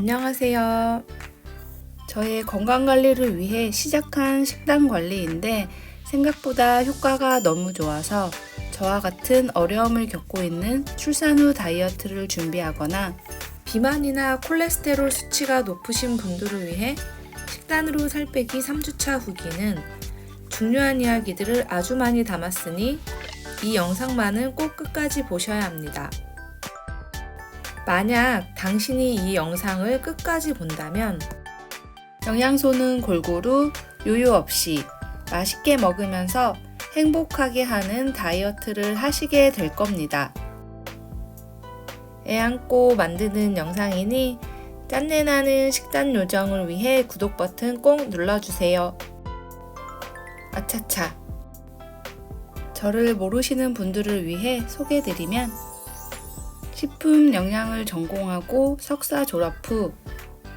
안녕하세요. 저의 건강 관리를 위해 시작한 식단 관리인데 생각보다 효과가 너무 좋아서 저와 같은 어려움을 겪고 있는 출산 후 다이어트를 준비하거나 비만이나 콜레스테롤 수치가 높으신 분들을 위해 식단으로 살 빼기 3주차 후기는 중요한 이야기들을 아주 많이 담았으니 이 영상만은 꼭 끝까지 보셔야 합니다. 만약 당신이 이 영상을 끝까지 본다면 영양소는 골고루 요요 없이 맛있게 먹으면서 행복하게 하는 다이어트를 하시게 될 겁니다. 애 안고 만드는 영상이니 짠내나는 식단 요정을 위해 구독 버튼 꼭 눌러주세요. 아차차. 저를 모르시는 분들을 위해 소개드리면 식품 영양을 전공하고 석사 졸업 후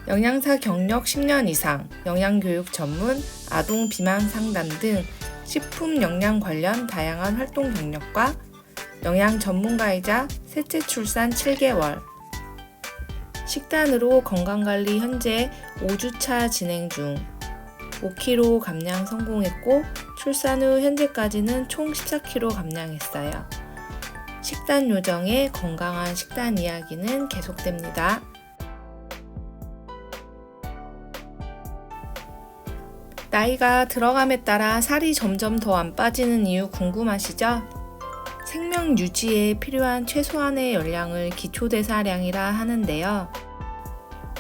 영양사 경력 10년 이상, 영양교육 전문, 아동 비만 상담 등 식품 영양 관련 다양한 활동 경력과 영양 전문가이자 셋째 출산 7개월, 식단으로 건강관리 현재 5주차 진행 중, 5kg 감량 성공했고 출산 후 현재까지는 총 14kg 감량했어요. 식단 요정의 건강한 식단 이야기는 계속됩니다. 나이가 들어감에 따라 살이 점점 더 안 빠지는 이유 궁금하시죠? 생명 유지에 필요한 최소한의 열량을 기초대사량이라 하는데요.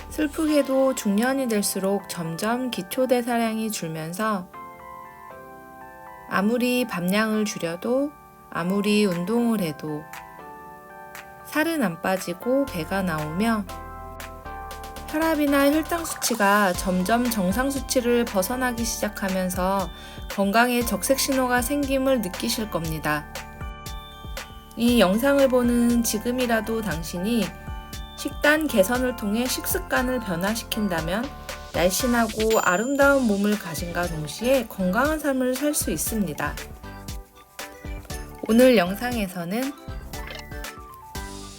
슬프게도 중년이 될수록 점점 기초대사량이 줄면서 아무리 밥량을 줄여도 아무리 운동을 해도 살은 안 빠지고 배가 나오며 혈압이나 혈당 수치가 점점 정상 수치를 벗어나기 시작하면서 건강에 적색 신호가 생김을 느끼실 겁니다. 이 영상을 보는 지금이라도 당신이 식단 개선을 통해 식습관을 변화시킨다면 날씬하고 아름다운 몸을 가진과 동시에 건강한 삶을 살 수 있습니다. 오늘 영상에서는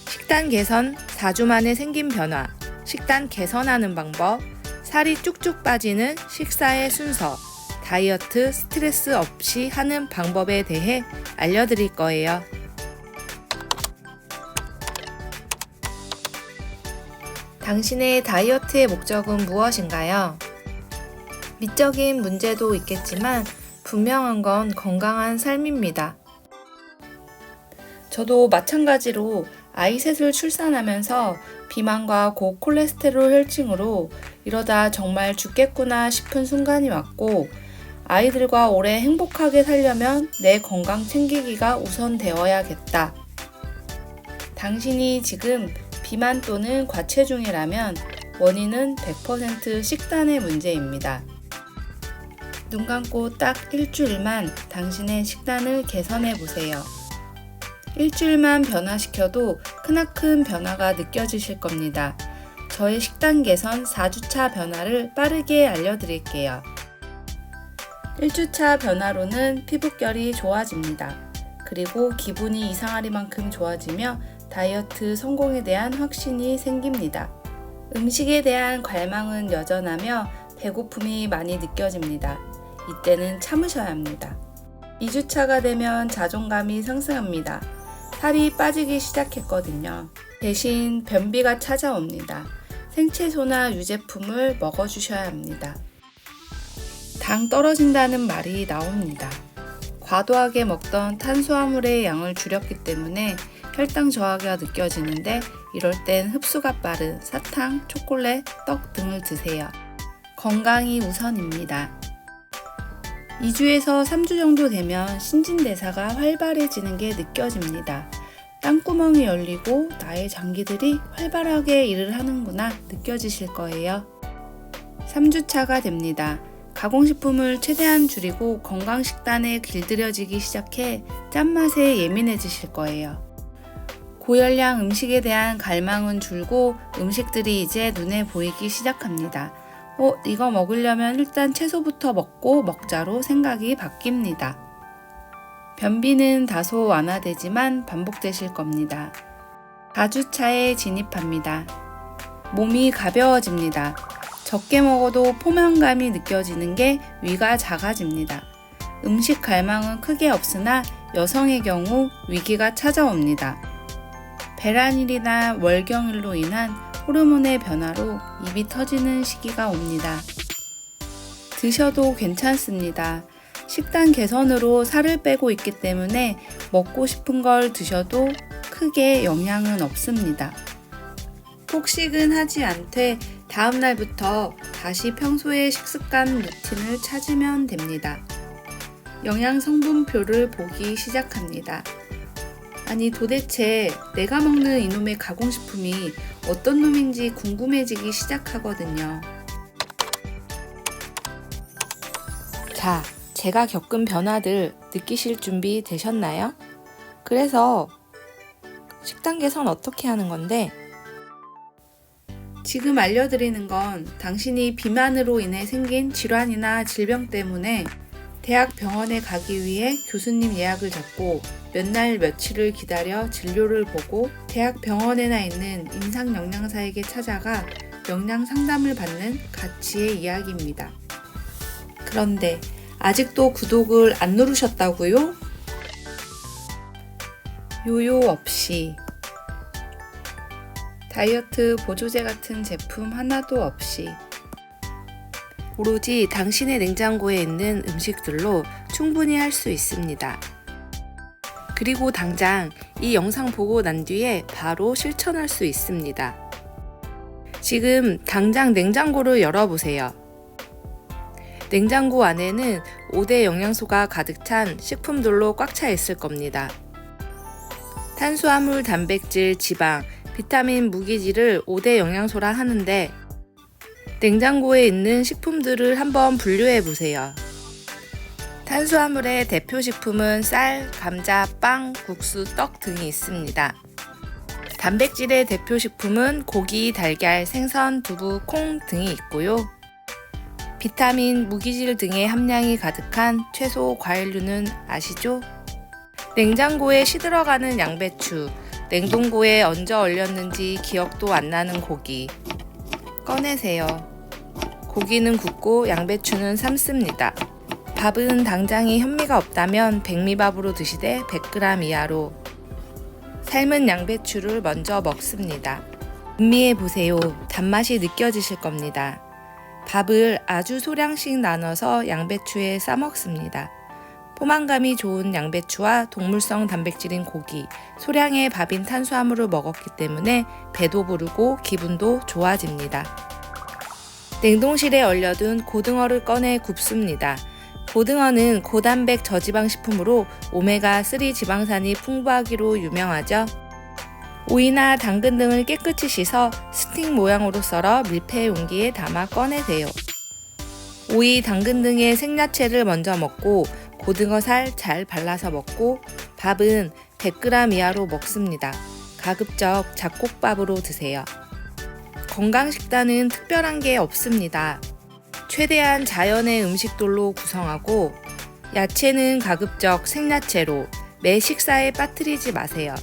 식단 개선 4주 만에 생긴 변화, 식단 개선하는 방법, 살이 쭉쭉 빠지는 식사의 순서, 다이어트 스트레스 없이 하는 방법에 대해 알려드릴 거예요. 당신의 다이어트의 목적은 무엇인가요? 미적인 문제도 있겠지만 분명한 건 건강한 삶입니다. 저도 마찬가지로 아이 셋을 출산하면서 비만과 고콜레스테롤 혈증으로 이러다 정말 죽겠구나 싶은 순간이 왔고 아이들과 오래 행복하게 살려면 내 건강 챙기기가 우선 되어야겠다. 당신이 지금 비만 또는 과체중이라면 원인은 100% 식단의 문제입니다. 눈 감고 딱 일주일만 당신의 식단을 개선해 보세요. 일주일만 변화시켜도 크나큰 변화가 느껴지실 겁니다. 저의 식단 개선 4주차 변화를 빠르게 알려드릴게요. 1주차 변화로는 피부결이 좋아집니다. 그리고 기분이 이상하리만큼 좋아지며 다이어트 성공에 대한 확신이 생깁니다. 음식에 대한 갈망은 여전하며 배고픔이 많이 느껴집니다. 이때는 참으셔야 합니다. 2주차가 되면 자존감이 상승합니다. 살이 빠지기 시작했거든요. 대신 변비가 찾아옵니다. 생채소나 유제품을 먹어주셔야 합니다. 당 떨어진다는 말이 나옵니다. 과도하게 먹던 탄수화물의 양을 줄였기 때문에 혈당 저하가 느껴지는데 이럴 땐 흡수가 빠른 사탕, 초콜릿, 떡 등을 드세요. 건강이 우선입니다. 2주에서 3주 정도 되면 신진대사가 활발해지는 게 느껴집니다. 땅구멍이 열리고 나의 장기들이 활발하게 일을 하는구나 느껴지실 거예요. 3주차가 됩니다. 가공식품을 최대한 줄이고 건강식단에 길들여지기 시작해 짠맛에 예민해지실 거예요. 고열량 음식에 대한 갈망은 줄고 음식들이 이제 눈에 보이기 시작합니다. 어, 이거 먹으려면 일단 채소부터 먹고 먹자로 생각이 바뀝니다. 변비는 다소 완화되지만 반복되실 겁니다. 4주차에 진입합니다. 몸이 가벼워집니다. 적게 먹어도 포만감이 느껴지는 게 위가 작아집니다. 음식 갈망은 크게 없으나 여성의 경우 위기가 찾아옵니다. 배란일이나 월경일로 인한 호르몬의 변화로 입이 터지는 시기가 옵니다. 드셔도 괜찮습니다. 식단 개선으로 살을 빼고 있기 때문에 먹고 싶은 걸 드셔도 크게 영향은 없습니다. 폭식은 하지 않되 다음 날부터 다시 평소의 식습관 루틴을 찾으면 됩니다. 영양 성분표를 보기 시작합니다. 아니 도대체 내가 먹는 이놈의 가공식품이 어떤 놈인지 궁금해지기 시작하거든요. 자, 제가 겪은 변화들 느끼실 준비 되셨나요? 그래서 식단 개선 어떻게 하는 건데? 지금 알려드리는 건 당신이 비만으로 인해 생긴 질환이나 질병 때문에 대학 병원에 가기 위해 교수님 예약을 잡고 몇 날 며칠을 기다려 진료를 보고 대학 병원에나 있는 임상 영양사에게 찾아가 영양 상담을 받는 가치의 이야기입니다. 그런데 아직도 구독을 안 누르셨다고요? 요요 없이 다이어트 보조제 같은 제품 하나도 없이 오로지 당신의 냉장고에 있는 음식들로 충분히 할 수 있습니다. 그리고 당장 이 영상 보고 난 뒤에 바로 실천할 수 있습니다. 지금 당장 냉장고를 열어보세요. 냉장고 안에는 5대 영양소가 가득 찬 식품들로 꽉 차 있을 겁니다. 탄수화물, 단백질, 지방, 비타민, 무기질을 5대 영양소라 하는데 냉장고에 있는 식품들을 한번 분류해 보세요. 탄수화물의 대표 식품은 쌀, 감자, 빵, 국수, 떡 등이 있습니다. 단백질의 대표 식품은 고기, 달걀, 생선, 두부, 콩 등이 있고요. 비타민, 무기질 등의 함량이 가득한 채소, 과일류는 아시죠? 냉장고에 시들어가는 양배추, 냉동고에 얹어 얼렸는지 기억도 안 나는 고기. 꺼내세요. 고기는 굽고 양배추는 삶습니다. 밥은 당장이 현미가 없다면 백미밥으로 드시되 100g 이하로 삶은 양배추를 먼저 먹습니다. 음미해 보세요. 단맛이 느껴지실 겁니다. 밥을 아주 소량씩 나눠서 양배추에 싸 먹습니다. 포만감이 좋은 양배추와 동물성 단백질인 고기, 소량의 밥인 탄수화물을 먹었기 때문에 배도 부르고 기분도 좋아집니다. 냉동실에 얼려둔 고등어를 꺼내 굽습니다. 고등어는 고단백 저지방 식품으로 오메가3 지방산이 풍부하기로 유명하죠. 오이나 당근 등을 깨끗이 씻어 스틱 모양으로 썰어 밀폐 용기에 담아 꺼내세요. 오이, 당근 등의 생야채를 먼저 먹고 고등어 살 잘 발라서 먹고 밥은 100g 이하로 먹습니다. 가급적 잡곡밥으로 드세요. 건강 식단은 특별한 게 없습니다. 최대한 자연의 음식들로 구성하고 야채는 가급적 생야채로 매 식사에 빠뜨리지 마세요.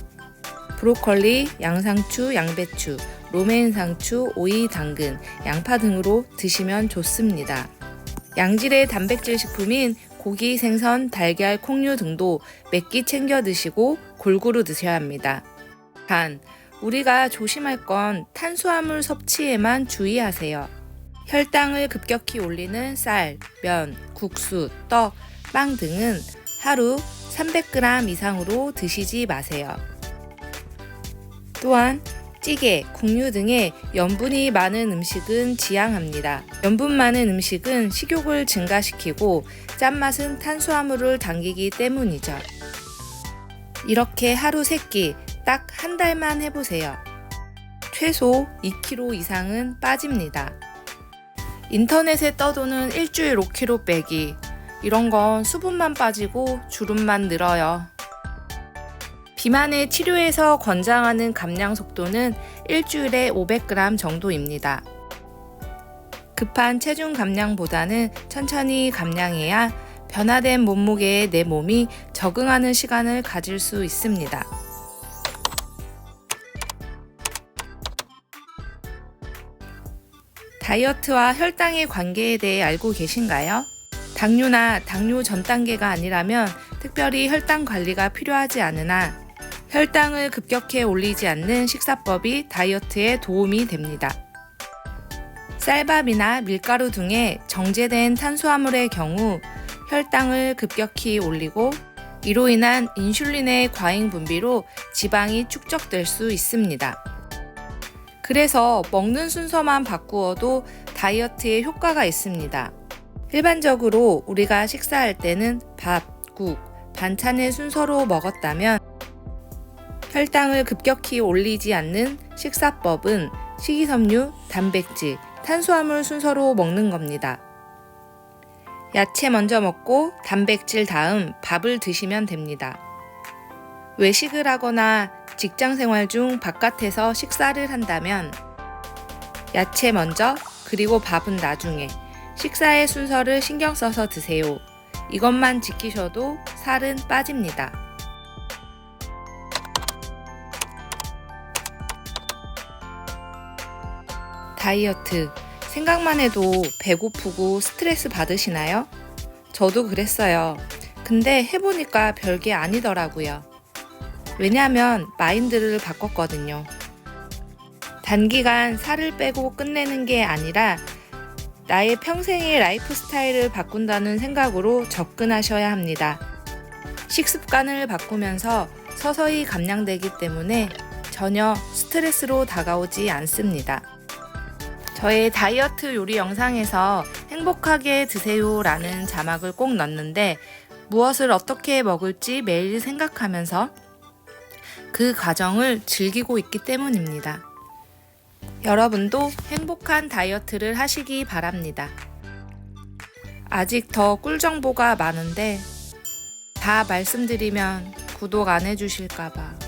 브로콜리, 양상추, 양배추, 로메인 상추, 오이, 당근, 양파 등으로 드시면 좋습니다. 양질의 단백질 식품인 고기, 생선, 달걀, 콩류 등도 몇끼 챙겨 드시고 골고루 드셔야 합니다. 단, 우리가 조심할 건 탄수화물 섭취에만 주의하세요. 혈당을 급격히 올리는 쌀, 면, 국수, 떡, 빵 등은 하루 300g 이상으로 드시지 마세요. 또한 찌개, 국류 등의 염분이 많은 음식은 지양합니다. 염분 많은 음식은 식욕을 증가시키고 짠맛은 탄수화물을 당기기 때문이죠. 이렇게 하루 3끼 딱 한 달만 해보세요. 최소 2kg 이상은 빠집니다. 인터넷에 떠도는 일주일 5kg 빼기. 이런 건 수분만 빠지고 주름만 늘어요. 비만의 치료에서 권장하는 감량 속도는 일주일에 500g 정도입니다. 급한 체중 감량보다는 천천히 감량해야 변화된 몸무게에 내 몸이 적응하는 시간을 가질 수 있습니다. 다이어트와 혈당의 관계에 대해 알고 계신가요? 당뇨나 당뇨 전 단계가 아니라면 특별히 혈당 관리가 필요하지 않으나 혈당을 급격히 올리지 않는 식사법이 다이어트에 도움이 됩니다. 쌀밥이나 밀가루 등의 정제된 탄수화물의 경우 혈당을 급격히 올리고 이로 인한 인슐린의 과잉 분비로 지방이 축적될 수 있습니다. 그래서 먹는 순서만 바꾸어도 다이어트에 효과가 있습니다. 일반적으로 우리가 식사할 때는 밥, 국, 반찬의 순서로 먹었다면 혈당을 급격히 올리지 않는 식사법은 식이섬유, 단백질, 탄수화물 순서로 먹는 겁니다. 야채 먼저 먹고 단백질 다음 밥을 드시면 됩니다. 외식을 하거나 직장 생활 중 바깥에서 식사를 한다면 야채 먼저 그리고 밥은 나중에 식사의 순서를 신경 써서 드세요. 이것만 지키셔도 살은 빠집니다. 다이어트. 생각만 해도 배고프고 스트레스 받으시나요? 저도 그랬어요. 근데 해보니까 별게 아니더라고요. 왜냐하면 마인드를 바꿨거든요. 단기간 살을 빼고 끝내는 게 아니라 나의 평생의 라이프 스타일을 바꾼다는 생각으로 접근하셔야 합니다. 식습관을 바꾸면서 서서히 감량되기 때문에 전혀 스트레스로 다가오지 않습니다. 저의 다이어트 요리 영상에서 행복하게 드세요 라는 자막을 꼭 넣는데 무엇을 어떻게 먹을지 매일 생각하면서 그 과정을 즐기고 있기 때문입니다. 여러분도 행복한 다이어트를 하시기 바랍니다. 아직 더 꿀 정보가 많은데 다 말씀드리면 구독 안 해주실까봐